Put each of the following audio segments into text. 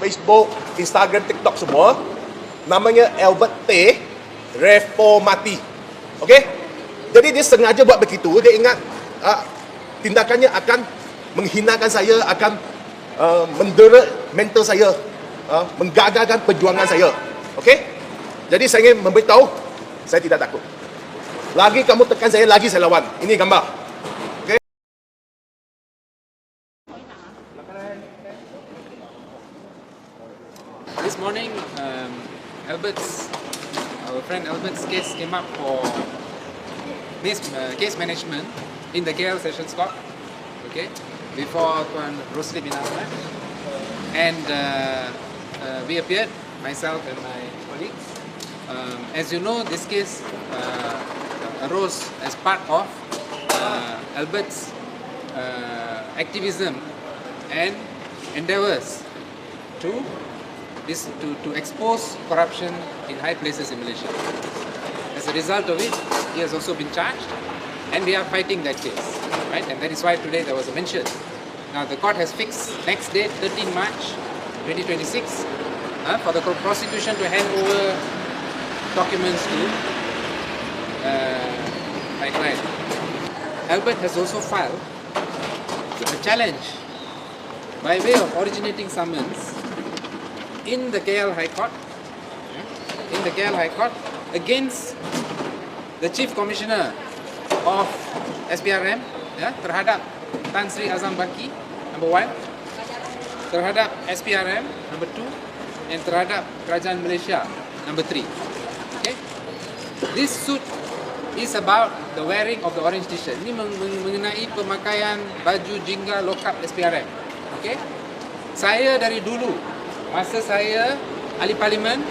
Facebook, Instagram, TikTok semua. Namanya Albert T. Reformati. Okey? Jadi dia sengaja buat begitu. Dia ingat uh, tindakannya akan menghinakan saya, akan uh, mendera mental saya, uh, menggagalkan perjuangan saya. Okey? Jadi saya ingin memberitahu, saya tidak takut. Lagi kamu tekan saya, lagi saya lawan. Ini gambar. Morning, um, Albert's, our friend Albert's case came up for case, uh, case management in the KL Sessions Court, okay, before Tuan Rosli bin Ahmad. And uh, uh, we appeared, myself and my colleagues. Um, as you know, this case uh, arose as part of uh, Albert's activism and endeavors to is to, to expose corruption in high places in Malaysia. As a result of it, he has also been charged and we are fighting that case. Right? And that is why today there was a mention. Now the court has fixed next date, 13 March 2026, uh, for the prosecution to hand over documents to uh, my client. Albert has also filed a challenge by way of originating summons in the KL High Court, in the KL High Court, against the Chief Commissioner of SPRM ya, terhadap Tan Sri Azam Baki, number one, terhadap SPRM, number two, and terhadap Kerajaan Malaysia, number three. Okay? This suit is about the wearing of the orange t-shirt. Ini meng- meng- mengenai pemakaian baju jingga lokap SPRM. Okay? Saya dari dulu, masa saya ahli parlimen,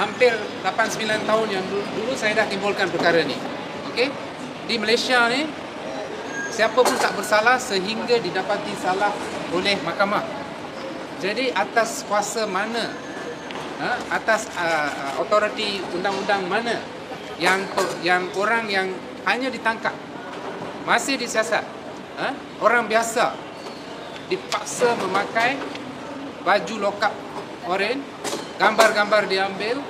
hampir 8-9 tahun yang dulu, dulu saya dah timbulkan perkara ni. Okay? Di Malaysia ni, siapa pun tak bersalah sehingga didapati salah oleh mahkamah. Jadi atas kuasa mana, ha, atas uh, autoriti undang-undang mana yang yang orang yang hanya ditangkap masih disiasat, ha, orang biasa dipaksa memakai baju lokap oren, gambar-gambar diambil,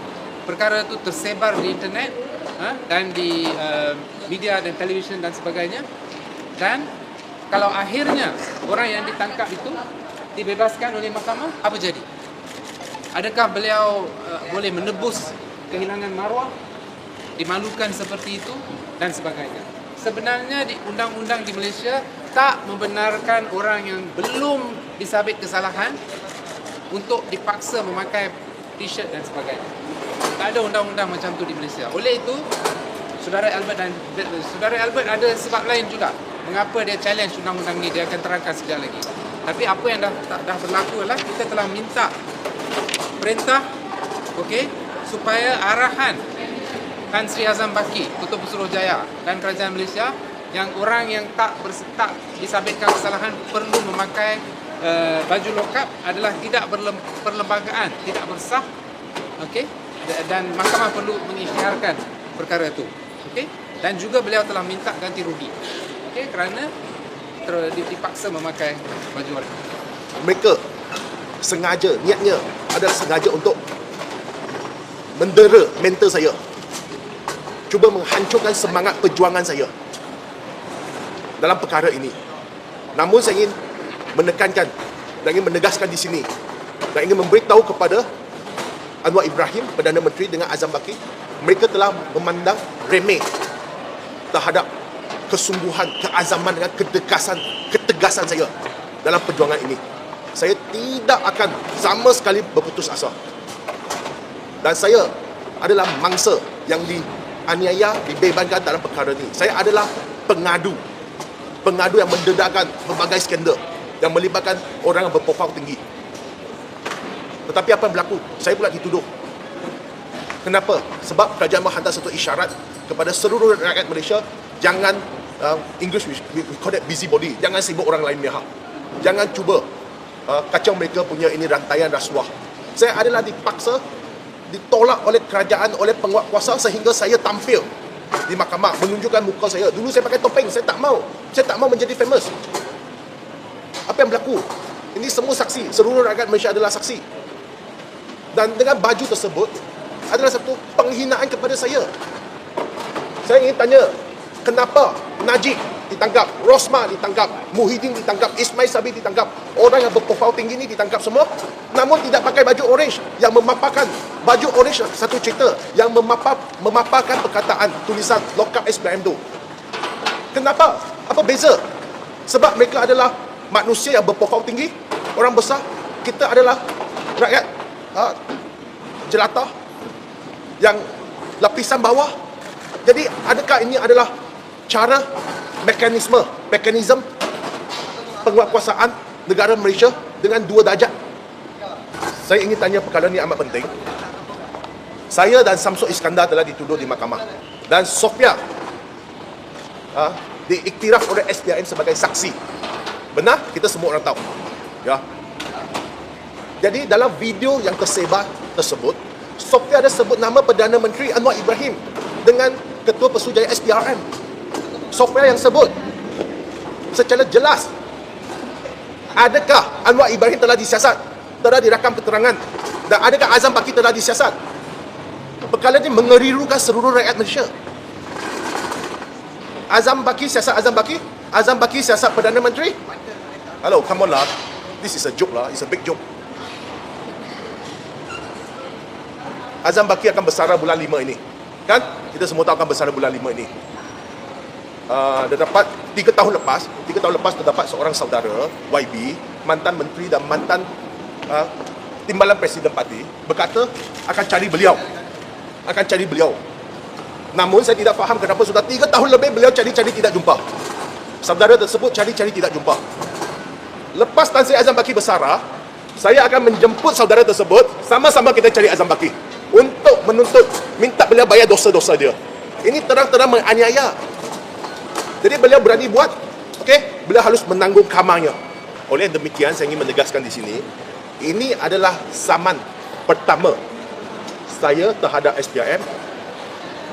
perkara itu tersebar di internet ha, dan di uh, media dan televisyen dan sebagainya. Dan kalau akhirnya orang yang ditangkap itu dibebaskan oleh mahkamah, apa jadi? Adakah beliau uh, boleh menebus kehilangan maruah, dimalukan seperti itu dan sebagainya? Sebenarnya di undang-undang di Malaysia tak membenarkan orang yang belum disabit kesalahan untuk dipaksa memakai t-shirt dan sebagainya. Tak ada undang-undang macam tu di Malaysia. Oleh itu, saudara Albert dan saudara Albert ada sebab lain juga mengapa dia challenge undang-undang ni dia akan terangkan sekejap lagi. Tapi apa yang dah dah, berlaku adalah kita telah minta perintah okey supaya arahan Tan Sri Azam Baki, Ketua Pesuruhjaya dan Kerajaan Malaysia yang orang yang tak bersetak disabitkan kesalahan perlu memakai uh, baju lokap adalah tidak perlembagaan, tidak bersah. Okey? Da- Dan mahkamah perlu mengisytiharkan perkara itu. Okey? Dan juga beliau telah minta ganti rugi. Okey? Kerana ter- dipaksa memakai baju warna. mereka sengaja niatnya adalah sengaja untuk mendera mental saya cuba menghancurkan semangat perjuangan saya dalam perkara ini namun saya ingin menekankan dan ingin menegaskan di sini dan ingin memberitahu kepada Anwar Ibrahim Perdana Menteri dengan Azam Baki mereka telah memandang remeh terhadap kesungguhan, keazaman dengan ketegasan, ketegasan saya dalam perjuangan ini. Saya tidak akan sama sekali berputus asa. Dan saya adalah mangsa yang dianiaya, dibebankan dalam perkara ini. Saya adalah pengadu. Pengadu yang mendedahkan berbagai skandal yang melibatkan orang yang berprofil tinggi. Tetapi apa yang berlaku? Saya pula dituduh. Kenapa? Sebab kerajaan menghantar satu isyarat kepada seluruh rakyat Malaysia jangan uh, English we, we call that busybody jangan sibuk orang lain punya hak jangan cuba uh, kacau mereka punya ini rantaian rasuah saya adalah dipaksa ditolak oleh kerajaan oleh penguat kuasa sehingga saya tampil di mahkamah menunjukkan muka saya dulu saya pakai topeng saya tak mau saya tak mau menjadi famous apa yang berlaku Ini semua saksi. Seluruh rakyat Malaysia adalah saksi. Dan dengan baju tersebut adalah satu penghinaan kepada saya. Saya ingin tanya, kenapa Najib ditangkap, Rosma ditangkap, Muhyiddin ditangkap, Ismail Sabri ditangkap, orang yang berprofil tinggi ni ditangkap semua, namun tidak pakai baju orange yang memaparkan baju orange satu cerita yang memapar, memaparkan perkataan tulisan lock up SPM tu. Kenapa? Apa beza? Sebab mereka adalah manusia yang berprofil tinggi, orang besar, kita adalah rakyat uh, jelata yang lapisan bawah. Jadi adakah ini adalah cara mekanisme, mekanisme penguatkuasaan negara Malaysia dengan dua darjat? Saya ingin tanya perkara ini amat penting. Saya dan Samsul Iskandar telah dituduh di mahkamah. Dan Sofia uh, diiktiraf oleh SPRM sebagai saksi. Benar? Kita semua orang tahu. Ya. Jadi dalam video yang tersebar tersebut, Sofia ada sebut nama Perdana Menteri Anwar Ibrahim dengan Ketua Pesujaya SPRM. Sofia yang sebut secara jelas adakah Anwar Ibrahim telah disiasat telah dirakam keterangan dan adakah Azam Baki telah disiasat perkara ini mengerirukan seluruh rakyat Malaysia Azam Baki siasat Azam Baki Azam Baki siasat Perdana Menteri Hello, come on lah This is a joke lah, it's a big joke. Azam Baki akan bersara bulan 5 ini. Kan? Kita semua tahu akan bersara bulan 5 ini. Uh, Dia dapat 3 tahun lepas 3 tahun lepas dia dapat seorang saudara YB Mantan menteri dan mantan uh, Timbalan Presiden Parti Berkata akan cari beliau. Akan cari beliau. Namun saya tidak faham kenapa sudah 3 tahun lebih beliau cari-cari tidak jumpa. Saudara tersebut cari-cari tidak jumpa Lepas Tan Sri Azam Baki bersara Saya akan menjemput saudara tersebut. Sama-sama kita cari Azam Baki Untuk menuntut Minta beliau bayar dosa-dosa dia. Ini terang-terang menganiaya. Jadi beliau berani buat Okey, beliau harus menanggung kamanya Oleh demikian saya ingin menegaskan di sini Ini adalah saman pertama Saya terhadap SPRM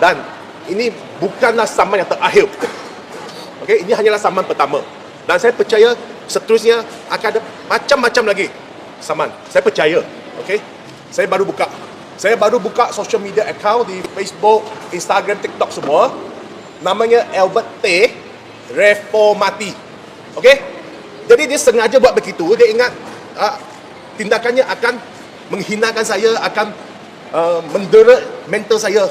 Dan ini bukanlah saman yang terakhir. Okey, ini hanyalah saman pertama. Dan saya percaya seterusnya akan ada macam-macam lagi saman. Saya percaya. Okey. Saya baru buka. Saya baru buka social media account di Facebook, Instagram, TikTok semua. Namanya Albert T. Reformati. Okey. Jadi dia sengaja buat begitu. Dia ingat uh, tindakannya akan menghinakan saya, akan uh, mendera mental saya,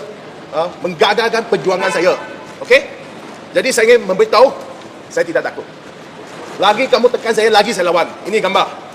uh, menggagalkan perjuangan saya. Okey? Jadi saya ingin memberitahu, saya tidak takut. Lagi kamu tekan saya, lagi saya lawan. Ini gambar.